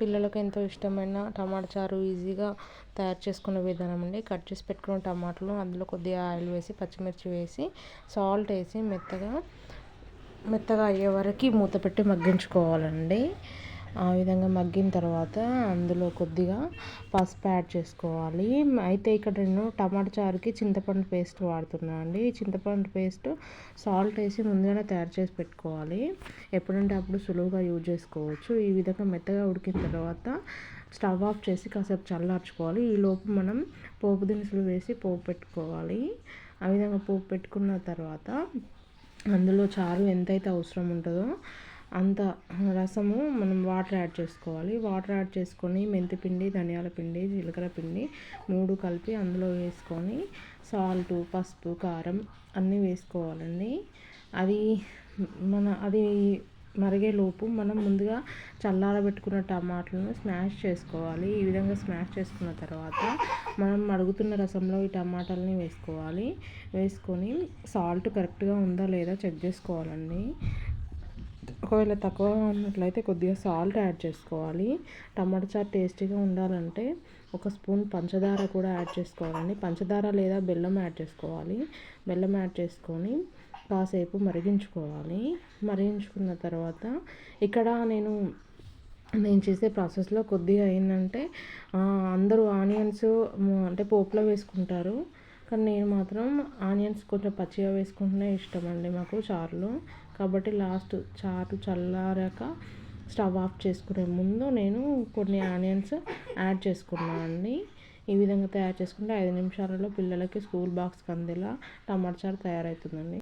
పిల్లలకు ఎంతో ఇష్టమైన టమాటా చారు ఈజీగా తయారు చేసుకునే విధానం అండి. కట్ చేసి పెట్టుకున్న టమాటాలు అందులో కొద్దిగా ఆయిల్ వేసి పచ్చిమిర్చి వేసి సాల్ట్ వేసి మెత్తగా మెత్తగా అయ్యే వరకు మూత పెట్టి మగ్గించుకోవాలండి. ఆ విధంగా మగ్గిన తర్వాత అందులో కొద్దిగా పసుపు యాడ్ చేసుకోవాలి. అయితే ఇక్కడ నేను టమాటా చారుకి చింతపండు పేస్ట్ వాడుతున్నాను అండి. చింతపండు పేస్ట్ సాల్ట్ వేసి ముందుగానే తయారు చేసి పెట్టుకోవాలి. ఎప్పుడంటే అప్పుడు సులువుగా యూజ్ చేసుకోవచ్చు. ఈ విధంగా మెత్తగా ఉడికిన తర్వాత స్టవ్ ఆఫ్ చేసి కాసేపు చల్లార్చుకోవాలి. ఈ లోపు మనం పోపు దినుసులు వేసి పోపు పెట్టుకోవాలి. ఆ విధంగా పోపు పెట్టుకున్న తర్వాత అందులో చారు ఎంతైతే అవసరం ఉంటుందో అంత రసము మనం వాటర్ యాడ్ చేసుకోవాలి. వాటర్ యాడ్ చేసుకొని మెంతిపిండి ధనియాల పిండి జీలకర్ర పిండి మూడు కలిపి అందులో వేసుకొని సాల్ట్ పసుపు కారం అన్నీ వేసుకోవాలండి. అది మన అది మరిగేలోపు మనం ముందుగా చల్లారబెట్టుకున్న టమాటాలను స్మాష్ చేసుకోవాలి. ఈ విధంగా స్మాష్ చేసుకున్న తర్వాత మనం మరుగుతున్న రసంలో ఈ టమాటాలని వేసుకోవాలి. వేసుకొని సాల్ట్ కరెక్ట్గా ఉందా లేదా చెక్ చేసుకోవాలండి. ఒకవేళ తక్కువ ఉన్నట్లయితే కొద్దిగా సాల్ట్ యాడ్ చేసుకోవాలి. టమాటా చారు టేస్టీగా ఉండాలంటే ఒక స్పూన్ పంచదార కూడా యాడ్ చేసుకోవాలండి. పంచదార లేదా బెల్లం యాడ్ చేసుకోవాలి. బెల్లం యాడ్ చేసుకొని కాసేపు మరిగించుకోవాలి. మరిగించుకున్న తర్వాత ఇక్కడ నేను నేను చేసే ప్రాసెస్లో కొద్దిగా ఏంటంటే అందరూ ఆనియన్స్ అంటే పోపులో వేసుకుంటారు. కానీ నేను మాత్రం ఆనియన్స్ కొంచెం పచ్చిగా వేసుకుంటేనే ఇష్టం అండి మాకు చారులో. కాబట్టి లాస్ట్ చారు చల్లారాక స్టవ్ ఆఫ్ చేసుకునే ముందు నేను కొన్ని ఆనియన్స్ యాడ్ చేసుకున్నాను అండి. ఈ విధంగా తయారు చేసుకుంటే ఐదు నిమిషాలలో పిల్లలకి స్కూల్ బాక్స్కి అందేలా టమాటా చారు తయారవుతుందండి.